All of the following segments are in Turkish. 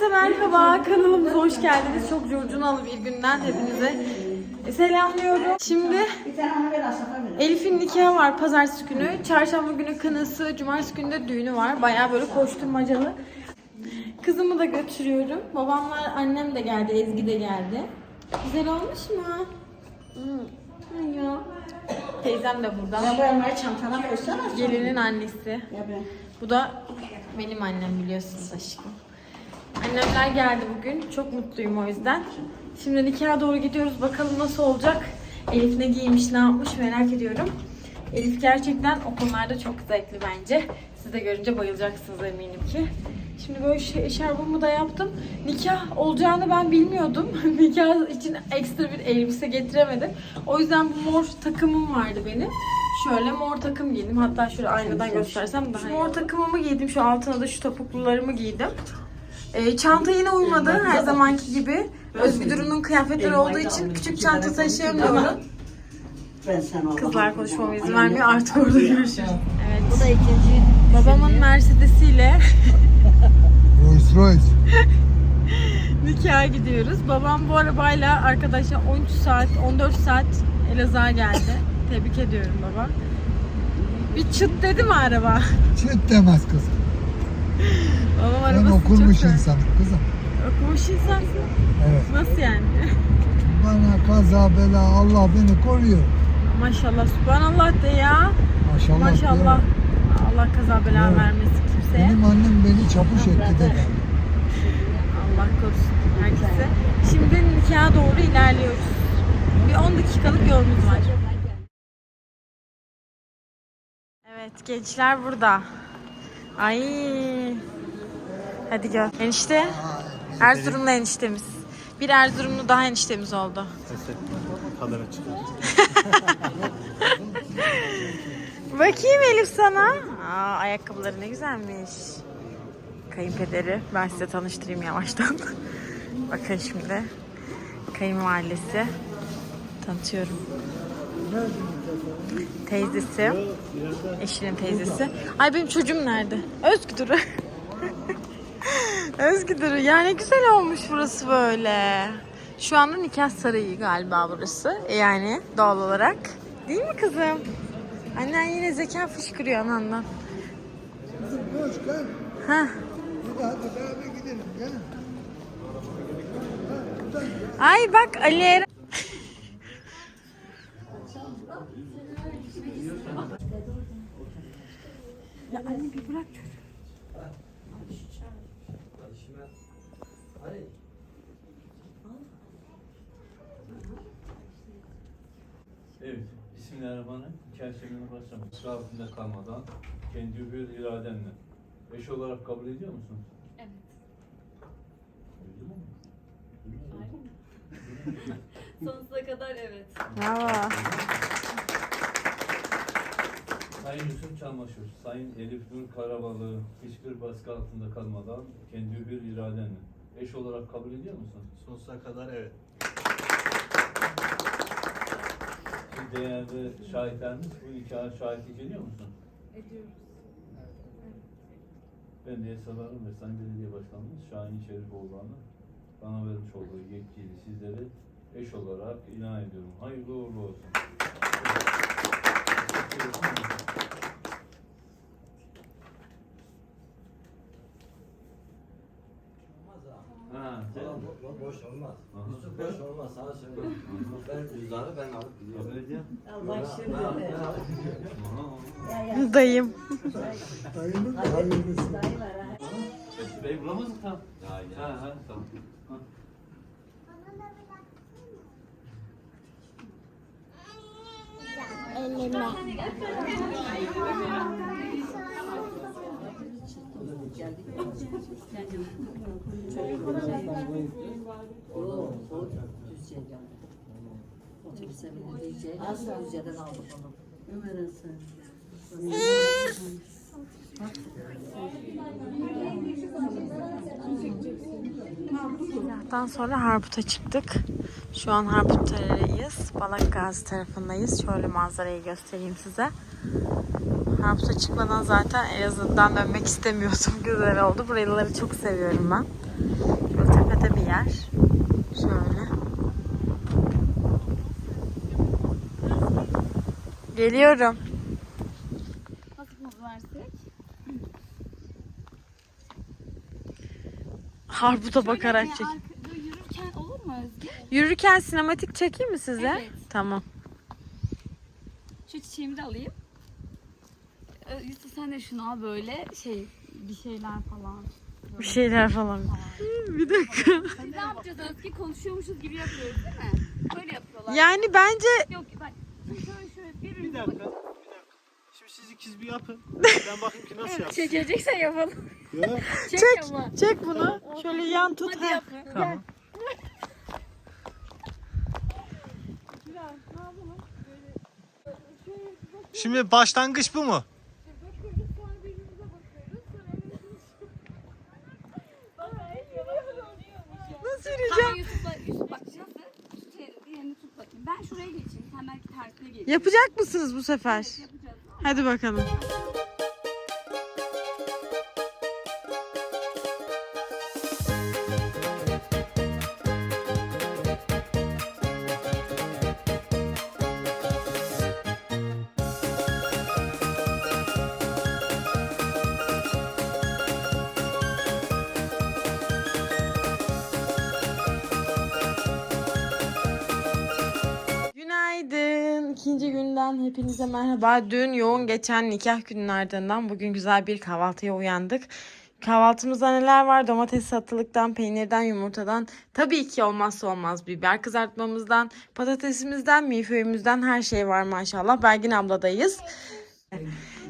Herkese merhaba, kanalımıza hoş geldiniz. Çok curcunalı bir günden hepinize selamlıyorum. Şimdi Elif'in nikahı var pazartesi günü. Çarşamba günü kınası, cumartesi günü de düğünü var. Bayağı böyle koşturmacalı. Kızımı da götürüyorum. Babamlar, annem de geldi, Ezgi de geldi. Güzel olmuş mu? Hı. Ya. Teyzem de burada. Ya bu elmayı çantana koysana. Gelinin annesi. Ya ben. Bu da benim annem biliyorsunuz aşkım. Annemler geldi bugün. Çok mutluyum o yüzden. Şimdi nikaha doğru gidiyoruz. Bakalım nasıl olacak. Elif ne giymiş, ne yapmış merak ediyorum. Elif gerçekten o konularda çok zevkli bence. Siz de görünce bayılacaksınız eminim ki. Şimdi böyle şey, eşarbımı da yaptım. Nikah olacağını ben bilmiyordum. Nikah için ekstra bir elbise getiremedim. O yüzden bu mor takımım vardı benim. Şöyle mor takım giydim. Hatta şöyle aynadan göstersem daha iyi. Mor takımımı giydim. Şu altına da şu topuklularımı giydim. Ee, çanta yine uymadı her zamanki gibi. Özgü Duru'nun kıyafetleri olduğu için küçük çanta taşıyamıyorum. Ben sen ol. Kızlar konuşmama izin vermiyor. Artık orada görüşürüz. Evet. Bu da ikinci. Babamın Mercedes'iyle Rolls Royce. nikaha gidiyoruz. Babam bu arabayla arkadaşlar 13 saat, 14 saat Elazığ'a geldi. Tebrik ediyorum baba. Bir çıt dedi mi araba? Çıt demez kızım. Babam Ben arabası okumuş çok insanım kızım. Okumuş insansın. Evet. Nasıl yani? Bana kaza bela Allah beni koruyor. Maşallah, subhanallah de ya. Maşallah. Maşallah. diyorum. Allah kaza bela Evet. vermesin kimseye. Benim annem beni çapuş etti dedi. Allah korusun herkese. Şimdi nikaha doğru ilerliyoruz. Bir 10 dakikalık yolumuz var. Evet gençler burada. Ay. Hadi gel. Enişte. Erzurumlu eniştemiz. Bir Erzurumlu daha eniştemiz oldu. Kadara çıkıyor. Bakayım Elif sana. Aa, ayakkabıları ne güzelmiş. Kayınpederi. Ben size tanıştırayım yavaştan. Bakın şimdi. Kayınvalidesi. Tanıtıyorum. Teyzesi. Eşinin teyzesi. Ay benim çocuğum nerede? Özgü Duru. Özgü Duru. Ya ne güzel olmuş burası böyle. Şu anda nikah sarayı galiba burası. Yani doğal olarak. Değil mi kızım? Annen yine zeka fışkırıyor anandan. Kızım koş gel. Hah. Hadi beraber gidelim gel. Ay bak Ali Eren- Ya anne bir bırak çocuğu. Evet. Bismillahirrahmanirrahim. İşlemine başlamak. Sıra altında kalmadan kendi bir iradenle. Eş olarak kabul ediyor musun? Evet. Öyle mi? Sonsuza kadar evet. Bravo. Sayın Yusuf Çalmaşır, Sayın Elif Nur Karabalı hiçbir baskı altında kalmadan kendi bir iradenle. Eş olarak kabul ediyor musun? Sonsuza kadar evet. Şimdi değerli şahitlerimiz bu nikaha şahitlik ediyor musun? Ediyoruz. Ben de yasalarım ve Sayın Belediye Başkanımız Şahin Şerifoğlu'na bana vermiş olduğu yetkiyle sizleri eş olarak ilan ediyorum. Hayırlı uğurlu olsun. Ha, sen- Bo- Boş olmaz. Yusuf boş olmaz sana söyleyeyim. Ben cüzdanı ben alıp gidiyorum. Allah şimdi. Aha. Dayım. Dayının hayırlısı. Dayı var ha. Bey bulamaz mı tam? Ha, ha, tamam. Daha sonra Harput'a çıktık. Şu an Harput'tayız. Balak Gazi tarafındayız. Şöyle manzarayı göstereyim size. Harput'a çıkmadan zaten Elazığ'dan dönmek istemiyordum. Güzel oldu. Buraları çok seviyorum ben. Böyle tepede bir yer. Şöyle. Geliyorum. Nasıl poz versek? Harbuta bakarak çek. yürürken olur mu Özge? Yürürken sinematik çekeyim mi size? Evet. Tamam. Şu çiçeğimi de alayım. Ö- Yusuf sen de şunu al böyle şey bir şeyler falan. Bir şeyler falan. Bir dakika. Biz ne yapacağız Özge? Konuşuyormuşuz gibi yapıyoruz değil mi? Böyle yapıyorlar. Yani bence Yok bak. Şöyle şöyle Bir dakika, bir dakika. Şimdi siz ikiz bir yapın. Ben bakayım ki nasıl yapsın. çekeceksen yapalım. Ya. Çek, Çek. ama. çek bunu. Şöyle yan tut. Hadi ha. yap. Tamam. Şimdi başlangıç bu mu? Nasıl yürüyeceğim? Tamam Yusuf bak, Yusuf bak nasıl? Tut elini, diğerini tut bakayım. Ben şuraya geçeyim. Sen belki tersine geç. Yapacak mısınız bu sefer? Yapacağız. Hadi bakalım. İkinci günden hepinize merhaba. Dün yoğun geçen nikah günün ardından bugün güzel bir kahvaltıya uyandık. Kahvaltımızda neler var? Domates satılıktan, peynirden, yumurtadan, tabii ki olmazsa olmaz biber kızartmamızdan, patatesimizden, milföyümüzden her şey var maşallah. Belgin abladayız.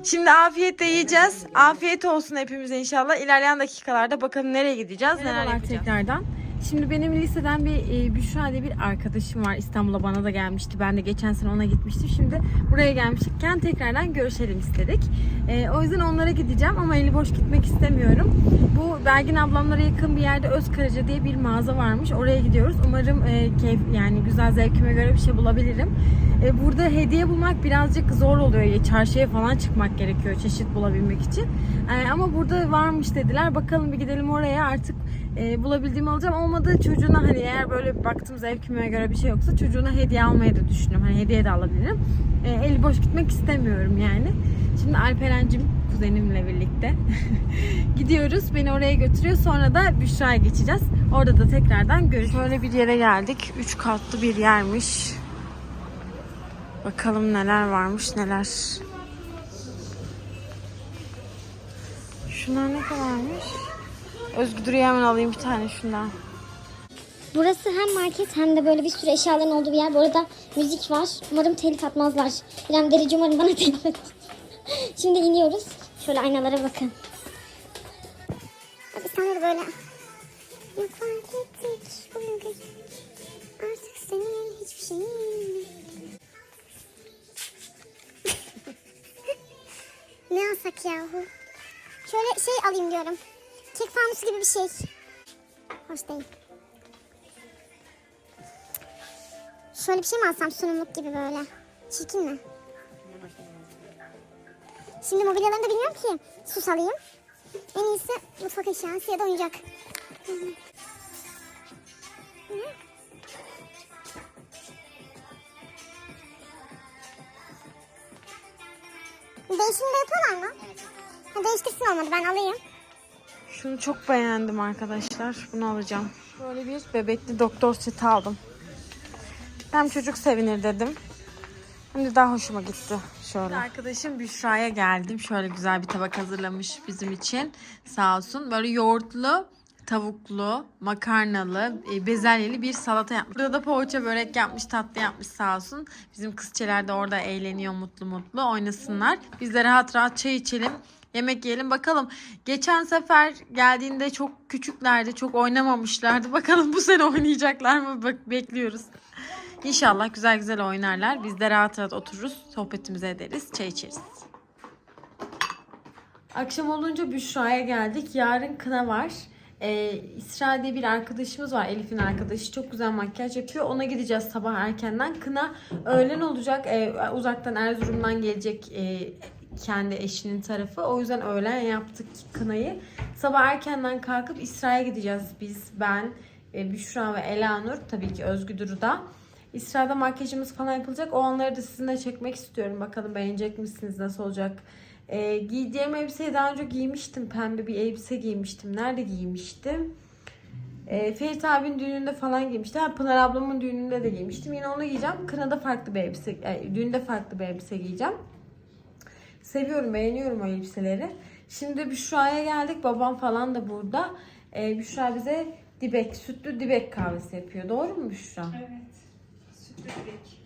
Şimdi afiyetle yiyeceğiz. Afiyet olsun hepimize inşallah. İlerleyen dakikalarda bakalım nereye gideceğiz, neler yapacağız. tekrardan. Şimdi benim liseden bir e, Büşra diye bir arkadaşım var. İstanbul'a bana da gelmişti. Ben de geçen sene ona gitmiştim. Şimdi buraya gelmişken tekrardan görüşelim istedik. E, o yüzden onlara gideceğim ama eli boş gitmek istemiyorum. Bu Belgin ablamlara yakın bir yerde Özkaraca diye bir mağaza varmış. Oraya gidiyoruz. Umarım e, keyif yani güzel zevkime göre bir şey bulabilirim. E, burada hediye bulmak birazcık zor oluyor. Ya, Çarşıya falan çıkmak gerekiyor çeşit bulabilmek için. E, ama burada varmış dediler. Bakalım bir gidelim oraya artık e, bulabildiğimi alacağım. Olmadı çocuğuna hani eğer böyle baktım zevkime göre bir şey yoksa çocuğuna hediye almayı da düşünüyorum. Hani hediye de alabilirim. E, eli boş gitmek istemiyorum yani. Şimdi Alperen'cim kuzenimle birlikte gidiyoruz. Beni oraya götürüyor. Sonra da Büşra'ya geçeceğiz. Orada da tekrardan görüşürüz. Şöyle bir yere geldik. Üç katlı bir yermiş. Bakalım neler varmış neler. Şunlar ne kadarmış? Özgü Duru'ya hemen alayım bir tane şundan. Burası hem market hem de böyle bir sürü eşyaların olduğu bir yer. Bu arada müzik var. Umarım telif atmazlar. İrem Derici umarım bana telif etmez. Şimdi iniyoruz. Şöyle aynalara bakın. Biz sana böyle... Ne fark ettik bugün? Artık senin hiçbir şeyin. ne alsak yahu? Şöyle şey alayım diyorum. Kek fanusu gibi bir şey. Hoş değil. Şöyle bir şey mi alsam sunumluk gibi böyle? Çirkin mi? Şimdi mobilyalarını da bilmiyorum ki. Sus alayım. En iyisi mutfak eşyası ya da oyuncak. Değişim de yapıyorlar mı? Ha, değiştirsin olmadı ben alayım. Şunu çok beğendim arkadaşlar. Bunu alacağım. Böyle bir bebekli doktor seti aldım. Hem çocuk sevinir dedim. Hem de daha hoşuma gitti. Şöyle. Arkadaşım Büşra'ya geldim. Şöyle güzel bir tabak hazırlamış bizim için. Sağ olsun. Böyle yoğurtlu, tavuklu, makarnalı, e, bezelyeli bir salata yapmış. Burada da poğaça börek yapmış, tatlı yapmış sağ olsun. Bizim kızçeler de orada eğleniyor mutlu mutlu. Oynasınlar. Biz de rahat rahat çay içelim. Yemek yiyelim bakalım. Geçen sefer geldiğinde çok küçüklerdi, çok oynamamışlardı. Bakalım bu sene oynayacaklar mı? Bak bekliyoruz. İnşallah güzel güzel oynarlar. Biz de rahat rahat otururuz, sohbetimizi ederiz, çay içeriz. Akşam olunca Büşra'ya geldik. Yarın kına var. Ee, İsra diye bir arkadaşımız var. Elif'in arkadaşı. Çok güzel makyaj yapıyor. Ona gideceğiz sabah erkenden. Kına öğlen olacak. Ee, uzaktan Erzurum'dan gelecek. Ee, kendi eşinin tarafı. O yüzden öğlen yaptık kınayı. Sabah erkenden kalkıp İsra'ya gideceğiz biz. Ben, e, Büşra ve Elanur. Tabii ki Özgü Duru da. İsra'da makyajımız falan yapılacak. O anları da sizinle çekmek istiyorum. Bakalım beğenecek misiniz? Nasıl olacak? E, giydiğim elbiseyi daha önce giymiştim. Pembe bir elbise giymiştim. Nerede giymiştim? E, Ferit abinin düğününde falan giymiştim. Ha, Pınar ablamın düğününde de giymiştim. Yine onu giyeceğim. Kınada farklı bir elbise, e, düğünde farklı bir elbise giyeceğim. Seviyorum, beğeniyorum o elbiseleri. Şimdi Büşra'ya geldik. Babam falan da burada. E, Büşra bize dibek, sütlü dibek kahvesi yapıyor. Doğru mu Büşra? Evet. Sütlü direk.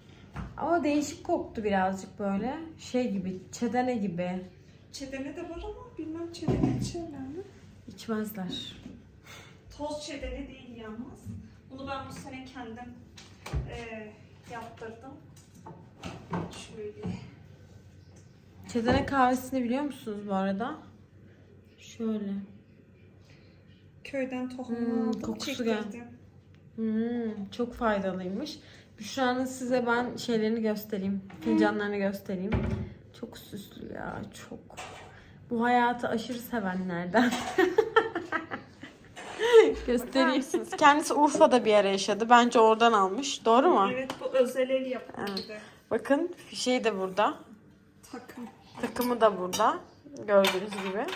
Ama değişik koktu birazcık böyle. Şey gibi, çedene gibi. Çedene de var ama bilmem çedene içerler mi? İçmezler. Toz çedene değil yalnız. Bunu ben bu sene kendim eee yaptırdım. Şöyle. Çedene kahvesini biliyor musunuz bu arada? Şöyle. Köyden tohumunu Hmm, aldım, kokusu gel-. Hmm, çok faydalıymış. Büşra'nın size ben şeylerini göstereyim. Fincanlarını göstereyim. Çok süslü ya çok. Bu hayatı aşırı sevenlerden. Göstereyim. Kendisi Urfa'da bir ara yaşadı. Bence oradan almış. Doğru mu? Evet bu özel el yapımı Evet. bir de. Bakın şey de burada. Takım. Takımı da burada. Gördüğünüz gibi.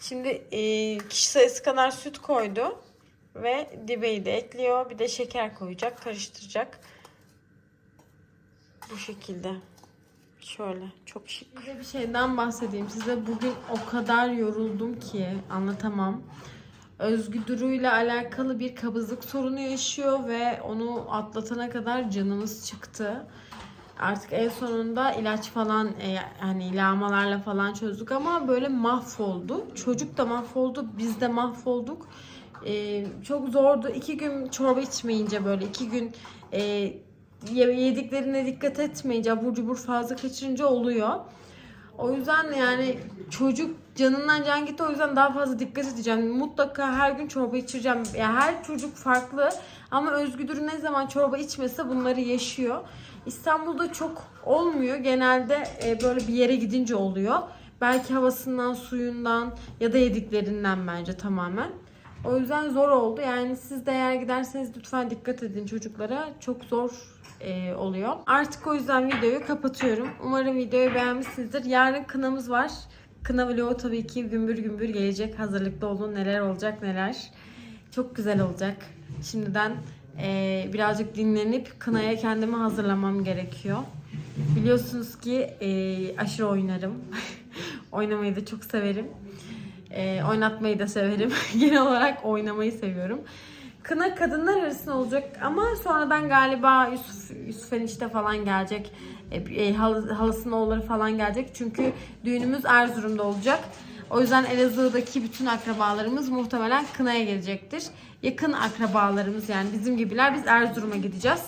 Şimdi e, kişi sayısı kadar süt koydu. Ve dibeyi de ekliyor. Bir de şeker koyacak. Karıştıracak. Bu şekilde. Şöyle. Çok şık. Size bir şeyden bahsedeyim. Size bugün o kadar yoruldum ki anlatamam. Özgü Duru'yla alakalı bir kabızlık sorunu yaşıyor ve onu atlatana kadar canımız çıktı. Artık en sonunda ilaç falan e, hani lağmalarla falan çözdük ama böyle mahvoldu. Çocuk da mahvoldu, biz de mahvolduk. E, çok zordu. İki gün çorba içmeyince böyle iki gün e, ye- yediklerine dikkat etmeyince abur cubur fazla kaçırınca oluyor. O yüzden yani çocuk canından can gitti o yüzden daha fazla dikkat edeceğim. Mutlaka her gün çorba içireceğim. Ya her çocuk farklı ama Özgüdür ne zaman çorba içmese bunları yaşıyor. İstanbul'da çok olmuyor. Genelde e, böyle bir yere gidince oluyor. Belki havasından, suyundan ya da yediklerinden bence tamamen. O yüzden zor oldu. Yani siz de eğer giderseniz lütfen dikkat edin çocuklara. Çok zor e, oluyor. Artık o yüzden videoyu kapatıyorum. Umarım videoyu beğenmişsinizdir. Yarın kınamız var. Kına vlogu tabii ki gümbür gümbür gelecek. Hazırlıklı olun. Neler olacak neler. Çok güzel olacak. Şimdiden e, birazcık dinlenip kınaya kendimi hazırlamam gerekiyor. Biliyorsunuz ki e, aşırı oynarım. Oynamayı da çok severim. E, oynatmayı da severim. Genel olarak oynamayı seviyorum. Kına kadınlar arasında olacak ama sonradan galiba Yusuf, Yusuf enişte falan gelecek. E, e, hal, oğulları falan gelecek. Çünkü düğünümüz Erzurum'da olacak. O yüzden Elazığ'daki bütün akrabalarımız muhtemelen kınaya gelecektir. Yakın akrabalarımız yani bizim gibiler biz Erzurum'a gideceğiz.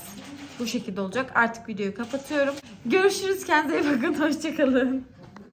Bu şekilde olacak. Artık videoyu kapatıyorum. Görüşürüz. Kendinize iyi bakın. Hoşçakalın.